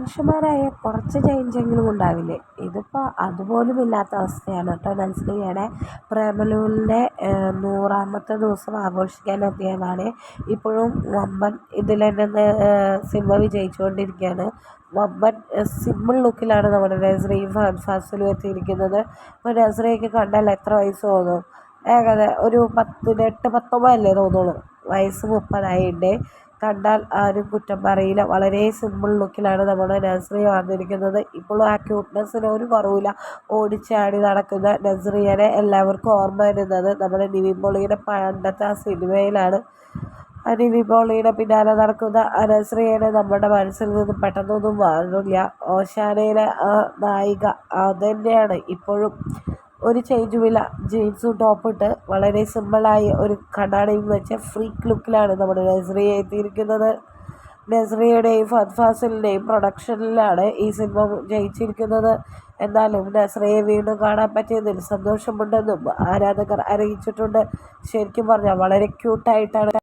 പുരുഷന്മാരായ കുറച്ച് ചേഞ്ചെങ്കിലും ഉണ്ടാവില്ലേ? ഇതിപ്പോൾ അതുപോലും ഇല്ലാത്ത അവസ്ഥയാണ് കേട്ടോ നസ്രിയയുടെ പ്രേമലൂലിന്റെ നൂറാമത്തെ ദിവസം ആഘോഷിക്കാൻ എത്തിയതാണ്. ഇപ്പോഴും വമ്പൻ ഇതിൽ തന്നെ സിനിമ വിജയിച്ചുകൊണ്ടിരിക്കുകയാണ്. വമ്പൻ സിമ്പിൾ ലുക്കിലാണ് നമ്മുടെ നസ്രയും ഫാസിലും എത്തിയിരിക്കുന്നത് ഇപ്പോൾ നസ്രയൊക്കെ കണ്ടാൽ എത്ര വയസ്സ് തോന്നും? ഏകദേശം ഒരു പത്തിനെട്ട് പത്തൊമ്പതല്ലേ തോന്നുള്ളൂ? വയസ്സ് മുപ്പതായിട്ടുണ്ട് കണ്ടാൽ ആരും കുറ്റം പറയില്ല. വളരെ സിമ്പിൾ ലുക്കിലാണ് നമ്മുടെ നസ്രിയ വന്നിരിക്കുന്നത്. ഇപ്പോഴും ആ ക്യൂട്ട്നെസ്സിന് ഒരു കുറവില്ല. ഓടിച്ചാടി നടക്കുന്ന നസ്രിയനെ എല്ലാവർക്കും ഓർമ്മ വരുന്നത് നമ്മുടെ നിവിൻ പോളിയുടെ പണ്ടത്തെ ആ സിനിമയിലാണ്. ആ നിവിൻ പോളിയുടെ പിന്നാലെ നടക്കുന്ന ആ നസ്രിയനെ നമ്മുടെ മനസ്സിൽ നിന്ന് പെട്ടെന്നൊന്നും മാറില്ല ഓശാനയിലെ ആ നായിക അതുതന്നെയാണ് ഇപ്പോഴും ഒരു ചേഞ്ചുമില്ല ജീൻസും ടോപ്പും ഇട്ട് വളരെ സിമ്പിളായി ഒരു കണ്ണാടിയും വെച്ച ഫ്രീക്ക് ലുക്കിലാണ് നമ്മുടെ നസ്രിയ എത്തിയിരിക്കുന്നത്. നസ്രിയുടെയും ഫത് ഫാസിലിന്റെയും പ്രൊഡക്ഷനിലാണ് ഈ സിനിമ ജയിച്ചിരിക്കുന്നത്. എന്നാലും നസ്രയെ വീണ്ടും കാണാൻ പറ്റിയതിൽ സന്തോഷമുണ്ടെന്നും ആരാധകർ അറിയിച്ചിട്ടുണ്ട്. ശരിക്കും പറഞ്ഞാൽ വളരെ ക്യൂട്ടായിട്ടാണ്